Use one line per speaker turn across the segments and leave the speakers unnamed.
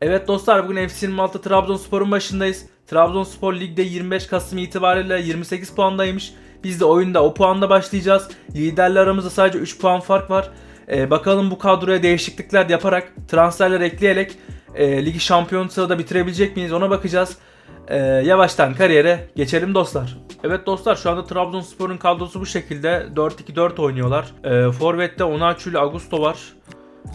Evet dostlar bugün FC 26 Trabzonspor'un başındayız. Trabzonspor ligde 25 Kasım itibariyle 28 puandaymış. Biz de oyunda o puanda başlayacağız. Liderler aramızda sadece 3 puan fark var. Ee, bakalım bu kadroya değişiklikler yaparak, transferler ekleyerek e, ligi şampiyon sırada bitirebilecek miyiz ona bakacağız. Ee, yavaştan kariyere geçelim dostlar. Evet dostlar şu anda Trabzonspor'un kadrosu bu şekilde 4-2-4 oynuyorlar. Ee, Forvet'te Onaçu ile Augusto var.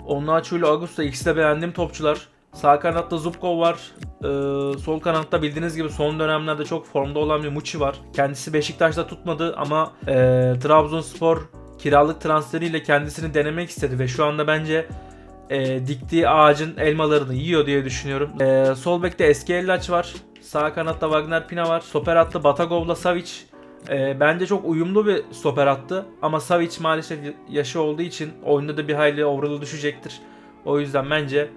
Onaçu ile Augusto ikisi de beğendiğim topçular. Sağ kanatta Zubkov var. Ee, sol kanatta bildiğiniz gibi son dönemlerde çok formda olan bir Muçi var. Kendisi Beşiktaş'ta tutmadı ama e, Trabzonspor kiralık transferiyle kendisini denemek istedi ve şu anda bence e, diktiği ağacın elmalarını yiyor diye düşünüyorum. E, sol bekte eski Ellaç var. Sağ kanatta Wagner Pina var. Stoper hattı Batagov'la Savic. E, bence çok uyumlu bir stoper attı ama Savic maalesef yaşı olduğu için oyunda da bir hayli overall'ı düşecektir. O yüzden bence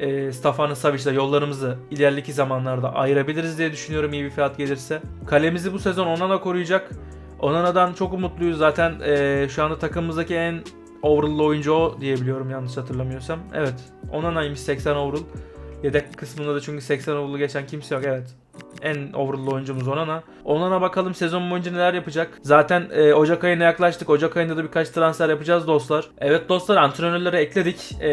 e, Stefano Savic'le yollarımızı ileriki zamanlarda ayırabiliriz diye düşünüyorum iyi bir fiyat gelirse. Kalemizi bu sezon Onana koruyacak. Onana'dan çok umutluyuz zaten e, şu anda takımımızdaki en overall'lı oyuncu o diyebiliyorum yanlış hatırlamıyorsam. Evet Onana'ymış 80 overall. Yedek kısmında da çünkü 80 overall'ı geçen kimse yok evet. En overall'lı oyuncumuz Onana. Onana bakalım sezon boyunca neler yapacak. Zaten e, Ocak ayına yaklaştık. Ocak ayında da birkaç transfer yapacağız dostlar. Evet dostlar antrenörleri ekledik. E,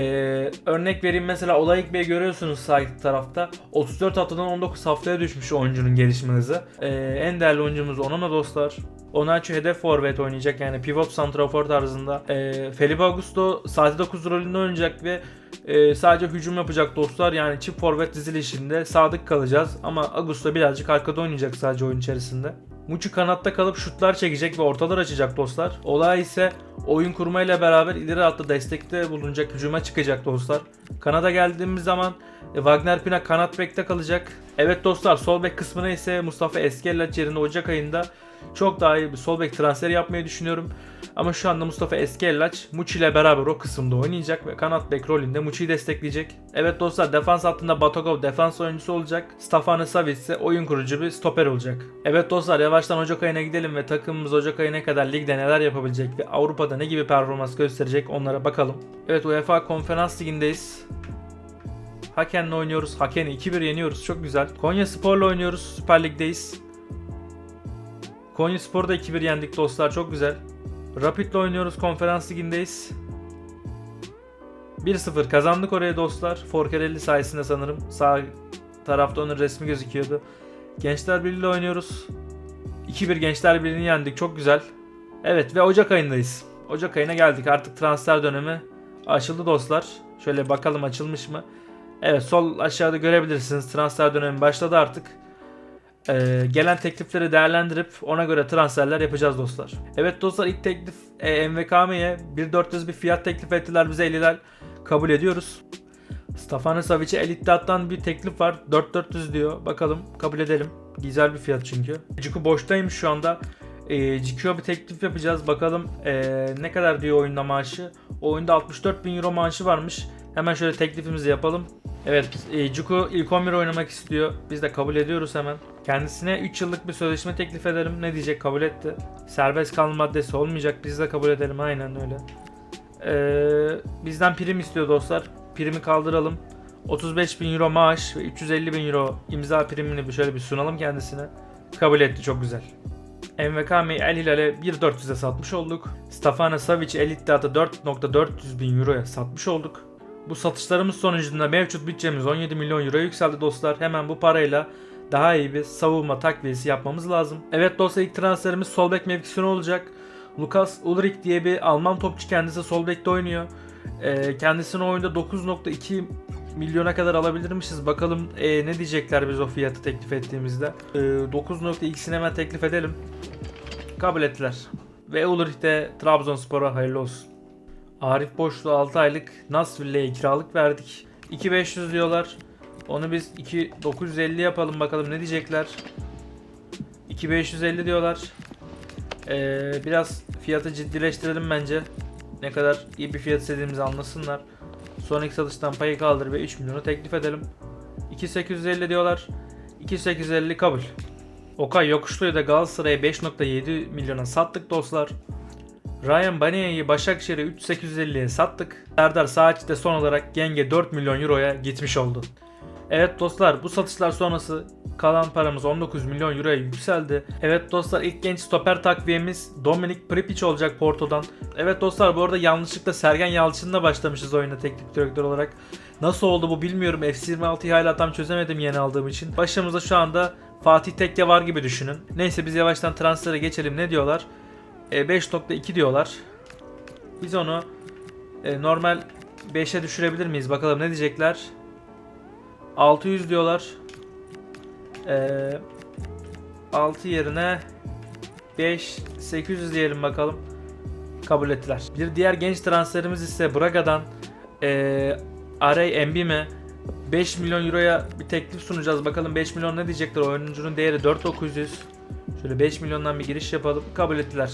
örnek vereyim mesela Olayık Bey görüyorsunuz sağ tarafta. 34 haftadan 19 haftaya düşmüş oyuncunun gelişme hızı. E, en değerli oyuncumuz Onana dostlar. Onaçu hedef forvet oynayacak yani pivot santrafor tarzında. E, Felipe Augusto saati 9 rolünde oynayacak ve e, sadece hücum yapacak dostlar. Yani çift forvet dizilişinde sadık kalacağız. Ama Augusto birazcık arkada oynayacak sadece oyun içerisinde. Muçi kanatta kalıp şutlar çekecek ve ortalar açacak dostlar. Olay ise oyun kurmayla beraber ileri altta destekte bulunacak, hücuma çıkacak dostlar. Kanada geldiğimiz zaman e, Wagner Pina kanat bekte kalacak. Evet dostlar sol bek kısmına ise Mustafa Eskellaç yerine Ocak ayında çok daha iyi bir sol bek transferi yapmayı düşünüyorum. Ama şu anda Mustafa Eskellaç Muçi ile beraber o kısımda oynayacak ve kanat bek rolünde Muçi'yi destekleyecek. Evet dostlar defans hattında Batogov defans oyuncusu olacak. Stefano Savic ise oyun kurucu bir stoper olacak. Evet dostlar yavaştan Ocak ayına gidelim ve takımımız Ocak ayına kadar ligde neler yapabilecek ve Avrupa'da ne gibi performans gösterecek onlara bakalım. Evet UEFA Konferans Ligi'ndeyiz. Haken'le oynuyoruz. Haken'i 2-1 yeniyoruz. Çok güzel. Konya Spor'la oynuyoruz. Süper Lig'deyiz. Konya Spor'u da 2-1 yendik dostlar. Çok güzel. Rapid'le oynuyoruz. Konferans Ligi'ndeyiz. 1-0 kazandık oraya dostlar. Forkerelli sayesinde sanırım. Sağ tarafta onun resmi gözüküyordu. Gençler Birliği'yle oynuyoruz. 2-1 Gençler Birliği'ni yendik. Çok güzel. Evet ve Ocak ayındayız. Ocak ayına geldik. Artık transfer dönemi açıldı dostlar. Şöyle bakalım açılmış mı? Evet sol aşağıda görebilirsiniz. Transfer dönemi başladı artık. Ee, gelen teklifleri değerlendirip ona göre transferler yapacağız dostlar. Evet dostlar ilk teklif e, MVKM'ye 1400 bir fiyat teklif ettiler bize 50'ler kabul ediyoruz. Stefano Savic'e El İttihat'tan bir teklif var. 4400 diyor. Bakalım kabul edelim. Güzel bir fiyat çünkü. Ciku boştaymış şu anda. E, bir teklif yapacağız. Bakalım e, ne kadar diyor oyunda maaşı. O oyunda 64 bin euro maaşı varmış. Hemen şöyle teklifimizi yapalım. Evet, e, ilk 11 oynamak istiyor. Biz de kabul ediyoruz hemen. Kendisine 3 yıllık bir sözleşme teklif edelim. Ne diyecek? Kabul etti. Serbest kalma maddesi olmayacak. Biz de kabul edelim. Aynen öyle. Ee, bizden prim istiyor dostlar. Primi kaldıralım. 35 bin euro maaş ve 350 bin euro imza primini bir şöyle bir sunalım kendisine. Kabul etti. Çok güzel. MVKM'yi El Hilal'e 1.400'e satmış olduk. Stefano Savic El İttihat'a 4.400 bin euroya satmış olduk. Bu satışlarımız sonucunda mevcut bütçemiz 17 milyon euro yükseldi dostlar. Hemen bu parayla daha iyi bir savunma takviyesi yapmamız lazım. Evet dostlar ilk transferimiz sol bek mevkisine olacak. Lukas Ulrich diye bir Alman topçu kendisi sol bekte oynuyor. Ee, kendisini oyunda 9.2 milyona kadar alabilirmişiz. Bakalım e, ne diyecekler biz o fiyatı teklif ettiğimizde. Ee, 9.2'sini hemen teklif edelim. Kabul ettiler. Ve Ulrich de Trabzonspor'a hayırlı olsun. Arif Boşlu 6 aylık Nasville'ye kiralık verdik. 2500 diyorlar. Onu biz 2950 yapalım bakalım ne diyecekler. 2550 diyorlar. Ee, biraz fiyatı ciddileştirelim bence. Ne kadar iyi bir fiyat istediğimizi anlasınlar. Sonraki satıştan payı kaldır ve 3 milyonu teklif edelim. 2850 diyorlar. 2850 kabul. Okay Yokuşlu'yu da Galatasaray'a 5.7 milyona sattık dostlar. Ryan Baneya'yı Başakşehir'e 3850'ye sattık. Serdar Saatçi de son olarak Genge 4 milyon euroya gitmiş oldu. Evet dostlar bu satışlar sonrası kalan paramız 19 milyon euroya yükseldi. Evet dostlar ilk genç stoper takviyemiz Dominik Pripic olacak Porto'dan. Evet dostlar bu arada yanlışlıkla Sergen Yalçın'la başlamışız oyuna teknik direktör olarak. Nasıl oldu bu bilmiyorum. FC26'yı hala tam çözemedim yeni aldığım için. Başımızda şu anda Fatih Tekke var gibi düşünün. Neyse biz yavaştan transfere geçelim. Ne diyorlar? E, 5.2 diyorlar. Biz onu e, normal 5'e düşürebilir miyiz? Bakalım ne diyecekler? 600 diyorlar. Ee, 6 yerine 5 800 diyelim bakalım. Kabul ettiler. Bir diğer genç transferimiz ise Braga'dan ee, Arey Mbime 5 milyon euroya bir teklif sunacağız. Bakalım 5 milyon ne diyecekler? Oyuncunun değeri 4900. Şöyle 5 milyondan bir giriş yapalım. Kabul ettiler.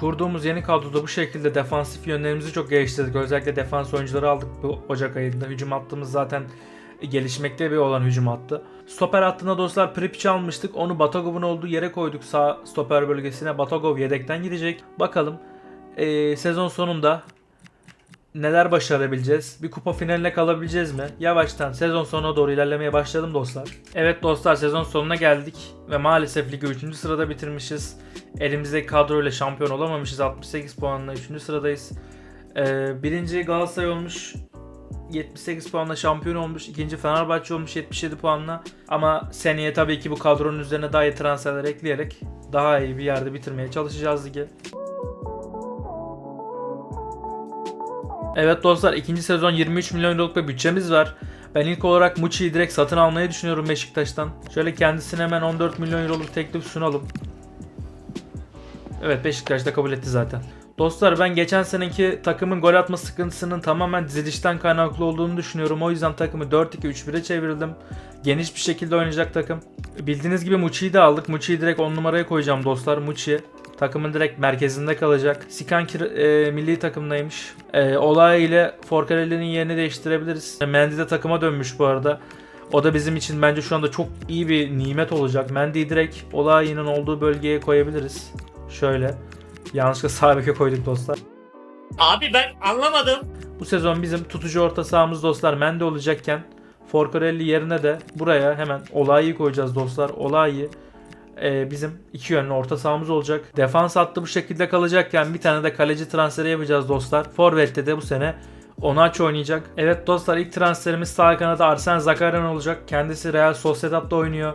Kurduğumuz yeni kadroda bu şekilde defansif yönlerimizi çok geliştirdik. Özellikle defans oyuncuları aldık bu Ocak ayında. Hücum hattımız zaten gelişmekte bir olan hücum hattı. Stoper hattına dostlar Pripic'i almıştık. Onu Batagov'un olduğu yere koyduk sağ stoper bölgesine. Batagov yedekten gidecek. Bakalım eee, sezon sonunda neler başarabileceğiz? Bir kupa finaline kalabileceğiz mi? Yavaştan sezon sonuna doğru ilerlemeye başladım dostlar. Evet dostlar sezon sonuna geldik ve maalesef ligi 3. sırada bitirmişiz. Elimizdeki kadroyla şampiyon olamamışız. 68 puanla 3. sıradayız. Ee, birinci Galatasaray olmuş. 78 puanla şampiyon olmuş. İkinci Fenerbahçe olmuş 77 puanla. Ama seneye tabii ki bu kadronun üzerine daha iyi transferler ekleyerek daha iyi bir yerde bitirmeye çalışacağız ligi. Evet dostlar ikinci sezon 23 milyon euroluk bir bütçemiz var. Ben ilk olarak Muçi'yi direkt satın almayı düşünüyorum Beşiktaş'tan. Şöyle kendisine hemen 14 milyon euroluk teklif sunalım. Evet Beşiktaş da kabul etti zaten. Dostlar ben geçen seneki takımın gol atma sıkıntısının tamamen dizilişten kaynaklı olduğunu düşünüyorum. O yüzden takımı 4-2-3-1'e çevirdim. Geniş bir şekilde oynayacak takım. Bildiğiniz gibi Muçi'yi de aldık. Muçi'yi direkt 10 numaraya koyacağım dostlar. Muçi takımın direkt merkezinde kalacak. Sikan e, milli takımdaymış. E, Olay ile Forcarelli'nin yerini değiştirebiliriz. Mendy de takıma dönmüş bu arada. O da bizim için bence şu anda çok iyi bir nimet olacak. Mendy'yi direkt Olay'ın olduğu bölgeye koyabiliriz. Şöyle. Yanlışlıkla sağ beke koyduk dostlar.
Abi ben anlamadım.
Bu sezon bizim tutucu orta sahamız dostlar Mendy olacakken Forcarelli yerine de buraya hemen Olay'ı koyacağız dostlar. Olay'ı e, bizim iki yönlü orta sahamız olacak. Defans hattı bu şekilde kalacakken bir tane de kaleci transferi yapacağız dostlar. Forvet'te de bu sene Onaç oynayacak. Evet dostlar ilk transferimiz sağ kanada Arsen Zakarian olacak. Kendisi Real Sociedad'da oynuyor.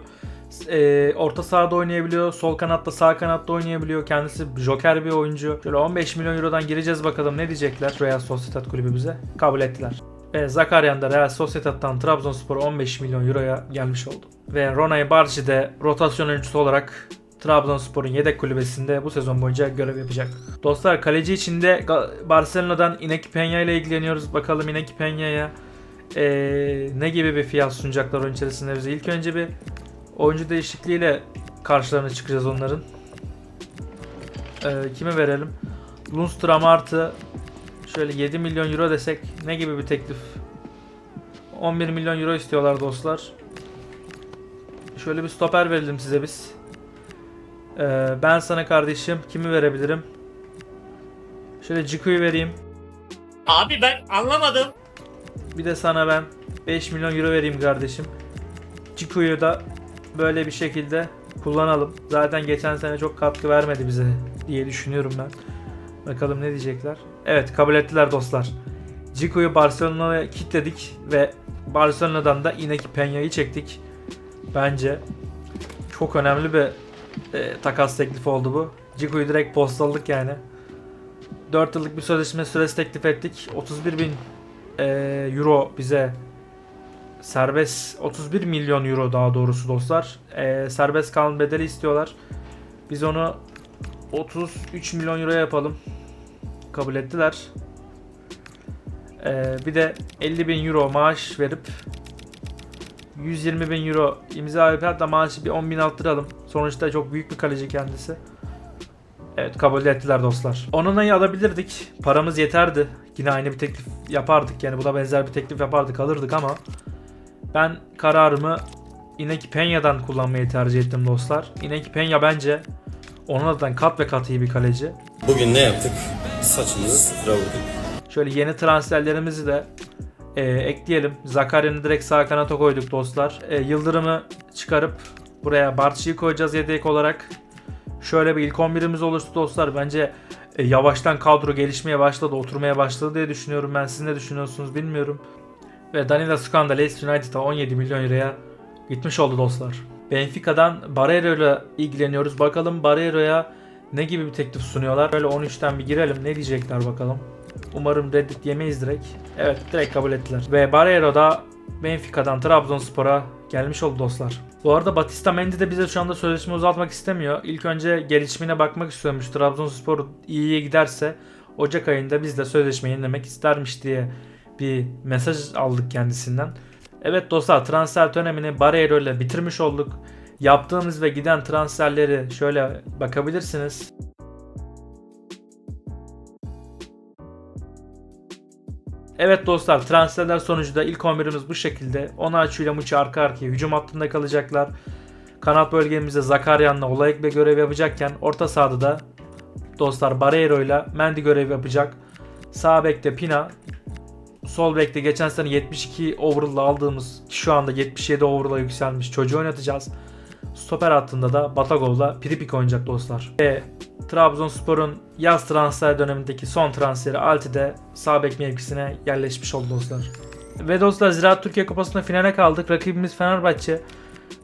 E, orta sahada oynayabiliyor. Sol kanatta sağ kanatta oynayabiliyor. Kendisi joker bir oyuncu. Şöyle 15 milyon eurodan gireceğiz bakalım ne diyecekler Real Sociedad kulübü bize. Kabul ettiler. Ve Zakarian da Real Sociedad'dan Trabzonspor 15 milyon euroya gelmiş oldu. Ve Ronay Barci de rotasyon oyuncusu olarak Trabzonspor'un yedek kulübesinde bu sezon boyunca görev yapacak. Dostlar kaleci içinde Barcelona'dan Iñaki Peña ile ilgileniyoruz. Bakalım Iñaki Peña'ya eee, ne gibi bir fiyat sunacaklar oyun içerisinde bize. İlk önce bir oyuncu değişikliğiyle karşılarına çıkacağız onların. Eee kime verelim? Lundstram artı şöyle 7 milyon euro desek ne gibi bir teklif? 11 milyon euro istiyorlar dostlar. Şöyle bir stoper verelim size biz. Ee, ben sana kardeşim kimi verebilirim? Şöyle Ciku'yu vereyim.
Abi ben anlamadım.
Bir de sana ben 5 milyon euro vereyim kardeşim. Ciku'yu da böyle bir şekilde kullanalım. Zaten geçen sene çok katkı vermedi bize diye düşünüyorum ben. Bakalım ne diyecekler. Evet kabul ettiler dostlar. Ciku'yu Barcelona'ya kilitledik ve Barcelona'dan da Inaki Peña'yı çektik. Bence çok önemli bir e, takas teklifi oldu bu. Ciku'yu direkt postaladık yani. 4 yıllık bir sözleşme süresi teklif ettik. 31 bin e, euro bize serbest 31 milyon euro daha doğrusu dostlar. E, serbest kalan bedeli istiyorlar. Biz onu 33 milyon euro yapalım. Kabul ettiler. E, bir de 50 bin euro maaş verip 120 bin euro imza yapıp hatta maaşı bir 10 bin arttıralım. Sonuçta çok büyük bir kaleci kendisi. Evet kabul ettiler dostlar. Onuna'yı alabilirdik. Paramız yeterdi. Yine aynı bir teklif yapardık. Yani buna benzer bir teklif yapardık alırdık ama ben kararımı Inaki Peña'dan kullanmayı tercih ettim dostlar. Inaki Peña bence Onana'dan kat ve kat iyi bir kaleci.
Bugün ne yaptık? Saçımızı sıfıra vurduk.
Şöyle yeni transferlerimizi de e, ekleyelim. Zakarya'nı direkt sağ kanata koyduk dostlar. E, Yıldırım'ı çıkarıp buraya Barçı'yı koyacağız yedek olarak. Şöyle bir ilk 11'imiz oluştu dostlar. Bence e, yavaştan kadro gelişmeye başladı, oturmaya başladı diye düşünüyorum ben. Siz ne düşünüyorsunuz bilmiyorum. Ve Danilo Sukan da Leicester United'a 17 milyon euroya gitmiş oldu dostlar. Benfica'dan Barreiro ile ilgileniyoruz. Bakalım Barreiro'ya ne gibi bir teklif sunuyorlar. Böyle 13'ten bir girelim. Ne diyecekler bakalım. Umarım Reddit yemeyiz direkt. Evet direkt kabul ettiler. Ve Barreiro da Benfica'dan Trabzonspor'a gelmiş oldu dostlar. Bu arada Batista Mendy de bize şu anda sözleşme uzatmak istemiyor. İlk önce gelişimine bakmak istiyormuş. Trabzonspor iyiye giderse Ocak ayında biz de sözleşme yenilemek istermiş diye bir mesaj aldık kendisinden. Evet dostlar transfer dönemini Barreiro ile bitirmiş olduk. Yaptığımız ve giden transferleri şöyle bakabilirsiniz. Evet dostlar transferler sonucu da ilk 11'imiz bu şekilde. Onaçu ile Muçi arka arkaya hücum hattında kalacaklar. Kanat bölgemizde Zakaryan'la Olayıkbe görev yapacakken orta sahada da dostlar Barreiro ile Mendy görev yapacak. Sağ bekte Pina, sol bekte geçen sene 72 overall'la aldığımız şu anda 77 overall'a yükselmiş çocuğu oynatacağız. Stoper hattında da Batagov'la Pripik oynayacak dostlar. Ve Trabzonspor'un yaz transfer dönemindeki son transferi Alti de sağ bek mevkisine yerleşmiş oldu dostlar. Ve dostlar Ziraat Türkiye Kupası'nda finale kaldık. Rakibimiz Fenerbahçe.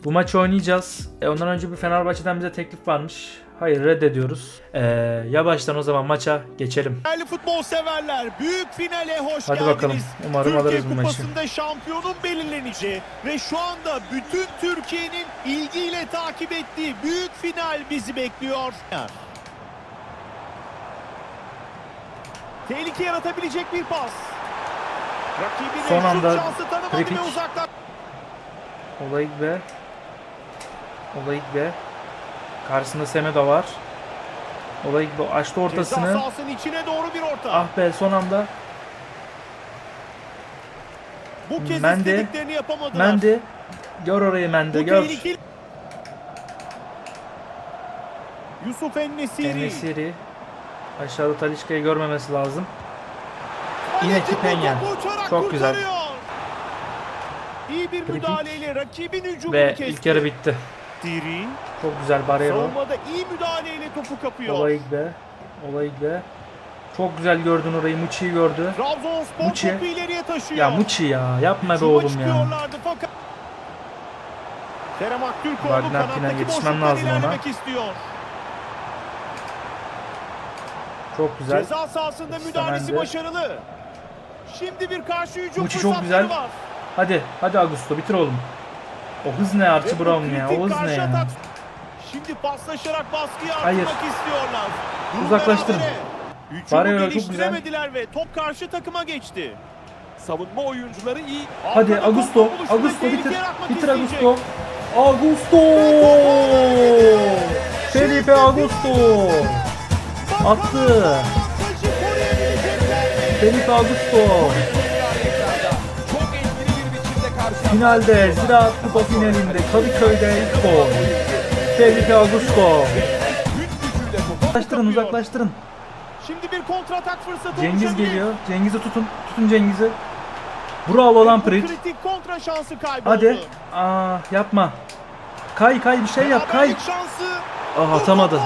Bu maçı oynayacağız. E, ondan önce bir Fenerbahçe'den bize teklif varmış. Hayır reddediyoruz. E, yavaştan o zaman maça geçelim.
Değerli futbol severler, büyük finale hoş
Hadi
geldiniz.
bakalım. Umarım
Türkiye
alırız bu maçı.
Kupası'nda şampiyonun belirleneceği ve şu anda bütün Türkiye'nin ilgiyle takip ettiği büyük final bizi bekliyor. Tehlike yaratabilecek bir pas. Rakibine
Son anda
şansı tanımadı
frikik.
ve uzaktan.
Karşısında Semedo var. Olayıkbe açtı
Ceza
ortasını.
içine doğru bir orta.
Ah be son anda.
Bu kez yapamadılar.
Mendi. Gör orayı Mendi
Bu
gör.
tehlikeli. Yusuf Ennesiri.
Enesiri. Aşağıda Talişka'yı görmemesi lazım. Yine
bu uçarak
Çok güzel.
İyi bir müdahaleyle rakibin hücumunu
Ve
kesti.
ilk yarı bitti.
Diri.
Çok güzel Barreiro.
Savunmada iyi müdahaleyle topu kapıyor.
Olayıkbe. Olayıkbe. Çok güzel gördün orayı. Muçi'yi gördü.
Trabzonspor
Muçi.
topu ileriye taşıyor.
Ya Muçi ya. Yapma be oğlum ya.
fakat Kerem Aktürkoğlu kanattaki
yetişmem lazım ona.
istiyor.
Çok güzel.
Ceza sahasında müdahalesi
Mendy.
başarılı. Şimdi bir karşı hücum
Muçi çok güzel.
var.
Hadi. Hadi Augusto bitir oğlum. O hız ne Archie Brown ya. O hız ne ya.
atak. Şimdi paslaşarak baskıyı
Hayır.
artırmak istiyorlar. Durum
Uzaklaştırın. Barriero çok
geliştiremediler ve top karşı takıma geçti. Savunma oyuncuları iyi.
Hadi
Arkada
Augusto.
topla buluştu ve
Augusto
tehlike
bitir.
yaratmak
Bitir
isteyecek.
Augusto. Augusto. Felipe Augusto. Attı. Felipe Augusto.
Çok etkili bir biçimde karşı
Finalde Ziraat Kupa finalinde Kadıköy'de ilk gol. Felipe Augusto. Uzaklaştırın uzaklaştırın.
Şimdi bir kontratak fırsatı
Cengiz geliyor. Cengiz'i tutun. Tutun Cengiz'i. Bravo lan Prit.
kritik kontra şansı kayboldu.
Hadi. Aa yapma. Kay kay bir şey yap kay. Ah atamadı.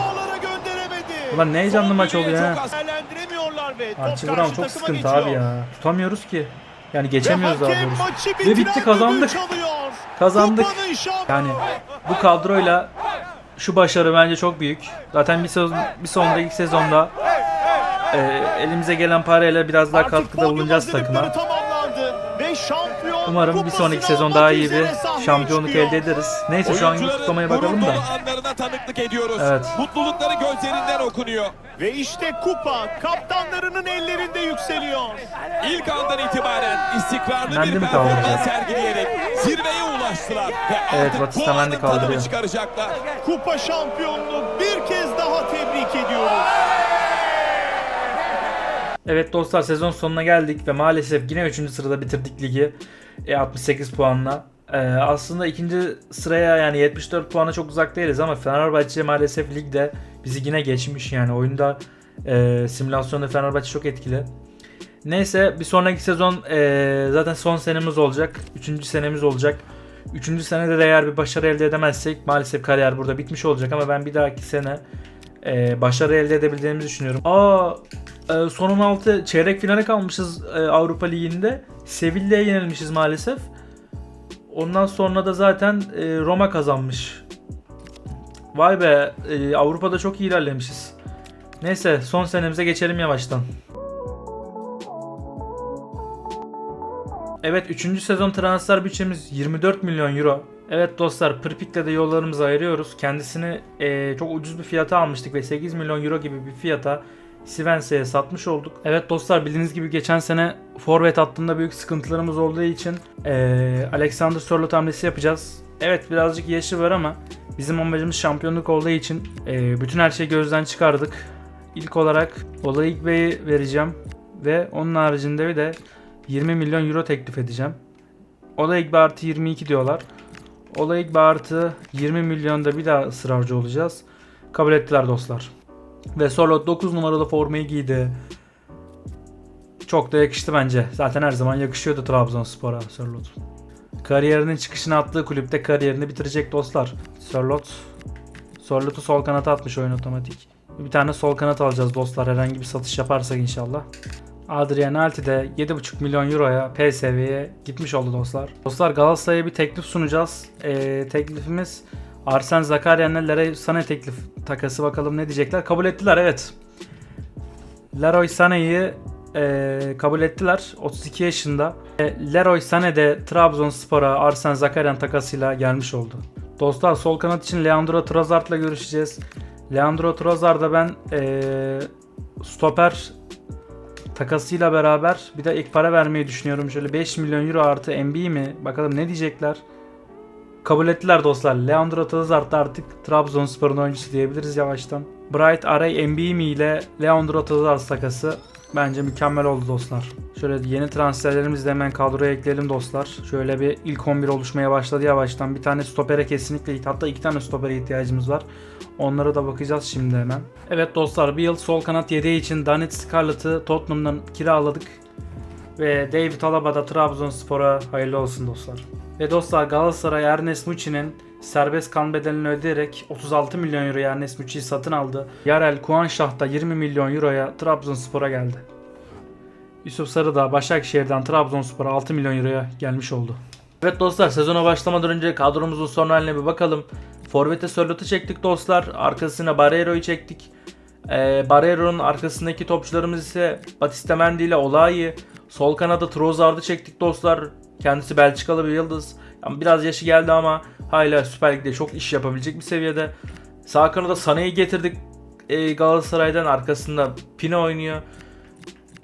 Ulan ne heyecanlı maç
ve top
Archie Brown çok
takıma
sıkıntı
geçiyor.
abi ya. Tutamıyoruz ki. Yani geçemiyoruz daha doğrusu. Ve bitti kazandık. Kazandık. Yani bu kadroyla şu başarı bence çok büyük. Zaten bir sezon bir sonraki ilk sezonda e, elimize gelen parayla biraz daha
Artık
katkıda bulunacağız takıma.
tamamlandı ve
Umarım bir sonraki sezon daha iyi bir şampiyonluk elde ederiz. Neyse şu an kutlamaya bakalım da.
anlarına tanıklık ediyoruz.
Evet.
Mutlulukları gözlerinden okunuyor.
Ve işte kupa kaptanlarının ellerinde yükseliyor.
İlk andan itibaren istikrarlı
Mendy
bir
mi
performans
kaldıracak?
sergileyerek zirveye ulaştılar. Ve
Evet,
artık
Batista
bu
Mendy
anın tadını
kaldırıyor.
çıkaracaklar.
Kupa şampiyonluğu bir kez daha tebrik ediyoruz.
Evet dostlar sezon sonuna geldik ve maalesef yine 3. sırada bitirdik ligi e, 68 puanla. E, aslında ikinci sıraya yani 74 puana çok uzak değiliz ama Fenerbahçe maalesef ligde bizi yine geçmiş yani oyunda e, simülasyonda Fenerbahçe çok etkili. Neyse bir sonraki sezon eee, zaten son senemiz olacak. Üçüncü senemiz olacak. Üçüncü senede de eğer bir başarı elde edemezsek maalesef kariyer burada bitmiş olacak ama ben bir dahaki sene eee, başarı elde edebileceğimizi düşünüyorum. Aa e, son 16 çeyrek finale kalmışız e, Avrupa Ligi'nde. Sevilla'ya yenilmişiz maalesef. Ondan sonra da zaten e, Roma kazanmış. Vay be e, Avrupa'da çok ilerlemişiz. Neyse son senemize geçelim yavaştan. Evet 3. sezon transfer bütçemiz 24 milyon euro. Evet dostlar Pripik'le de yollarımızı ayırıyoruz. Kendisini e, çok ucuz bir fiyata almıştık ve 8 milyon euro gibi bir fiyata Svense'ye satmış olduk. Evet dostlar bildiğiniz gibi geçen sene forvet hattında büyük sıkıntılarımız olduğu için e, Alexander Sörloth hamlesi yapacağız. Evet birazcık yaşı var ama bizim amacımız şampiyonluk olduğu için e, bütün her şeyi gözden çıkardık. İlk olarak Olayık Bey'i vereceğim ve onun haricinde bir de 20 milyon euro teklif edeceğim. Olayık Bey artı 22 diyorlar. Olayık Bey artı 20 milyonda bir daha ısrarcı olacağız. Kabul ettiler dostlar. Ve Sorlot 9 numaralı formayı giydi. Çok da yakıştı bence. Zaten her zaman yakışıyordu Trabzonspor'a Sorlot. Kariyerinin çıkışını attığı kulüpte kariyerini bitirecek dostlar. Sorlot Sorlot'u sol kanata atmış oyun otomatik. Bir tane sol kanat alacağız dostlar herhangi bir satış yaparsak inşallah. Adrian Alti de 7,5 milyon euroya PSV'ye gitmiş oldu dostlar. Dostlar Galatasaray'a bir teklif sunacağız. Ee, teklifimiz Arsen Zakaryan'la Leroy Sané teklif takası bakalım ne diyecekler. Kabul ettiler evet. Leroy Sané'yi e, kabul ettiler. 32 yaşında. E, Leroy Sané de Trabzonspor'a Arsen Zakaryan takasıyla gelmiş oldu. Dostlar sol kanat için Leandro Trossard'la görüşeceğiz. Leandro Trossard'a ben e, stoper takasıyla beraber bir de ilk para vermeyi düşünüyorum. Şöyle 5 milyon euro artı MB mi? Bakalım ne diyecekler. Kabul ettiler dostlar. Leandro Trossard da artık Trabzonspor'un oyuncusu diyebiliriz yavaştan. Bright Aray Mbimi ile Leandro Trossard takası bence mükemmel oldu dostlar. Şöyle yeni transferlerimizi de hemen kadroya ekleyelim dostlar. Şöyle bir ilk 11 oluşmaya başladı yavaştan. Bir tane stopere kesinlikle hatta iki tane stopere ihtiyacımız var. Onlara da bakacağız şimdi hemen. Evet dostlar bir yıl sol kanat yedeği için Danit Scarlett'ı Tottenham'dan kiraladık. Ve David Alaba da Trabzonspor'a hayırlı olsun dostlar. Ve dostlar Galatasaray Ernest Muçi'nin serbest kan bedelini ödeyerek 36 milyon euroya Ernest Muçi'yi satın aldı. Yarel Kuanşah da 20 milyon euroya Trabzonspor'a geldi. Yusuf Sarı da Başakşehir'den Trabzonspor'a 6 milyon euroya gelmiş oldu. Evet dostlar sezona başlamadan önce kadromuzun son haline bir bakalım. Forvet'e Sörlot'u çektik dostlar. Arkasına Barreiro'yu çektik. Ee, Barreiro'nun arkasındaki topçularımız ise Batista Mendy ile Olayi. Sol kanada Trossard'ı çektik dostlar. Kendisi Belçikalı bir yıldız. Yani biraz yaşı geldi ama hala Süper Lig'de çok iş yapabilecek bir seviyede. Sağ kanada Sané'yi getirdik ee, Galatasaray'dan. Arkasında Pino oynuyor.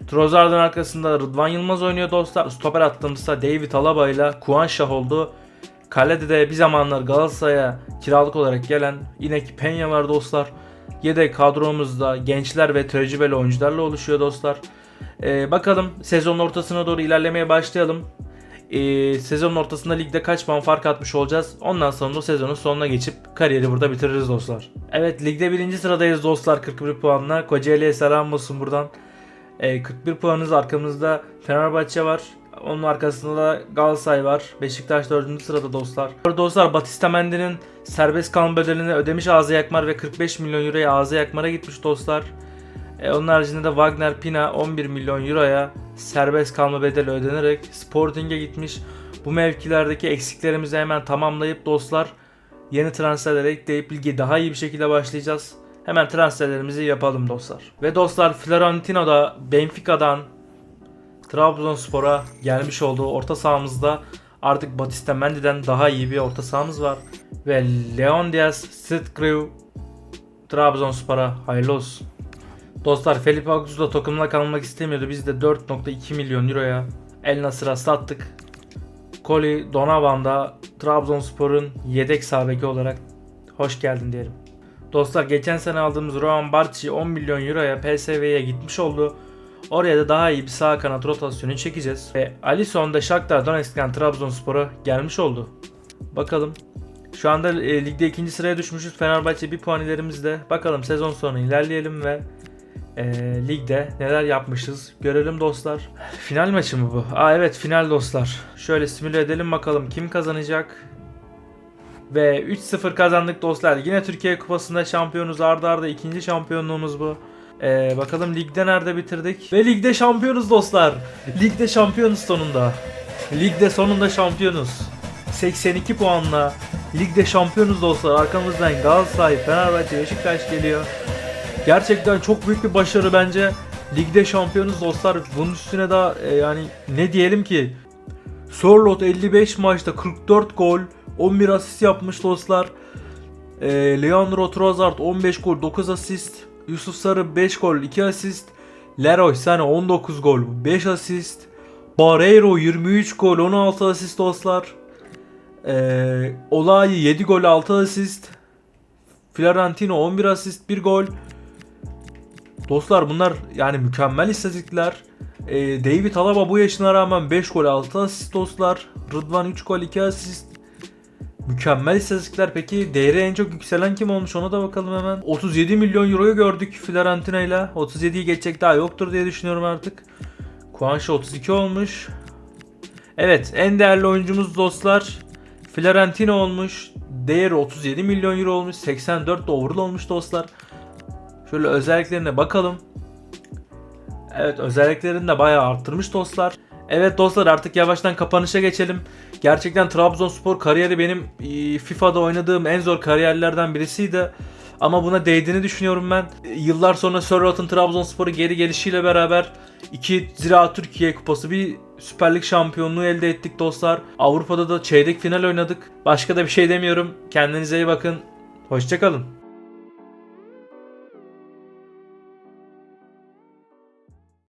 Trossard'ın arkasında Rıdvan Yılmaz oynuyor dostlar. Stoper attığımızda David Alaba ile Kuanşah oldu. Kalede de bir zamanlar Galatasaray'a kiralık olarak gelen Inek Penya var dostlar. Yedek kadromuzda gençler ve tecrübeli oyuncularla oluşuyor dostlar. Ee, bakalım sezonun ortasına doğru ilerlemeye başlayalım. Ee, sezonun ortasında ligde kaç puan fark atmış olacağız. Ondan sonra da sezonun sonuna geçip kariyeri burada bitiririz dostlar. Evet ligde birinci sıradayız dostlar 41 puanla. Kocaeli'ye selam olsun buradan. Ee, 41 puanınız arkamızda Fenerbahçe var. Onun arkasında da Galatasaray var. Beşiktaş 4. sırada dostlar. Dostlar Batista Mendy'nin serbest kalma bedelini ödemiş Ağzı Yakmar ve 45 milyon euroya Ağzı Yakmar'a gitmiş dostlar. E, onun haricinde de Wagner Pina 11 milyon euroya serbest kalma bedeli ödenerek Sporting'e gitmiş. Bu mevkilerdeki eksiklerimizi hemen tamamlayıp dostlar yeni transferlere ekleyip ligi daha iyi bir şekilde başlayacağız. Hemen transferlerimizi yapalım dostlar. Ve dostlar Florentino da Benfica'dan Trabzonspor'a gelmiş olduğu orta sahamızda artık Batista Mendy'den daha iyi bir orta sahamız var. Ve Leon Diaz, Sitgrew Trabzonspor'a hayırlı olsun. Dostlar Felipe Augusto da takımda kalmak istemiyordu. Biz de 4.2 milyon euroya El Nasır'a sattık. Koli Donovan da Trabzonspor'un yedek sağ beki olarak hoş geldin diyelim. Dostlar geçen sene aldığımız Rohan Barçi 10 milyon euroya PSV'ye gitmiş oldu. Oraya da daha iyi bir sağ kanat rotasyonu çekeceğiz. Ve Alisson da Shakhtar Donetsk'ten Trabzonspor'a gelmiş oldu. Bakalım. Şu anda e, ligde ikinci sıraya düşmüşüz. Fenerbahçe bir puan ilerimizde. Bakalım sezon sonu ilerleyelim ve e, ligde neler yapmışız görelim dostlar. Final maçı mı bu? Aa evet final dostlar. Şöyle simüle edelim bakalım kim kazanacak. Ve 3-0 kazandık dostlar. Yine Türkiye Kupası'nda şampiyonuz. Arda arda ikinci şampiyonluğumuz bu. Ee, bakalım ligde nerede bitirdik? Ve ligde şampiyonuz dostlar. Ligde şampiyonuz sonunda. Ligde sonunda şampiyonuz. 82 puanla ligde şampiyonuz dostlar. Arkamızdan Galatasaray, Fenerbahçe, Beşiktaş geliyor. Gerçekten çok büyük bir başarı bence. Ligde şampiyonuz dostlar. Bunun üstüne daha e, yani ne diyelim ki? Sörlot 55 maçta 44 gol, 11 asist yapmış dostlar. E, Leandro Trossard 15 gol, 9 asist. Yusuf Sarı 5 gol, 2 asist. Leroy Sané 19 gol, 5 asist. Barreiro 23 gol, 16 asist dostlar. E, Olay 7 gol, 6 asist. Florentino 11 asist, 1 gol. Dostlar bunlar yani mükemmel istatistikler. Ee, David Alaba bu yaşına rağmen 5 gol 6 asist dostlar. Rıdvan 3 gol 2 asist. Mükemmel istatistikler. Peki değeri en çok yükselen kim olmuş ona da bakalım hemen. 37 milyon euroyu gördük Fiorentina ile. 37'yi geçecek daha yoktur diye düşünüyorum artık. Kuanşa 32 olmuş. Evet en değerli oyuncumuz dostlar. Fiorentina olmuş. Değeri 37 milyon euro olmuş. 84 de overall olmuş dostlar. Şöyle özelliklerine bakalım. Evet özelliklerini de bayağı arttırmış dostlar. Evet dostlar artık yavaştan kapanışa geçelim. Gerçekten Trabzonspor kariyeri benim e, FIFA'da oynadığım en zor kariyerlerden birisiydi. Ama buna değdiğini düşünüyorum ben. Yıllar sonra Sörlot'un Trabzonspor'u geri gelişiyle beraber iki Zira Türkiye Kupası bir Süper Lig şampiyonluğu elde ettik dostlar. Avrupa'da da çeyrek final oynadık. Başka da bir şey demiyorum. Kendinize iyi bakın. Hoşçakalın.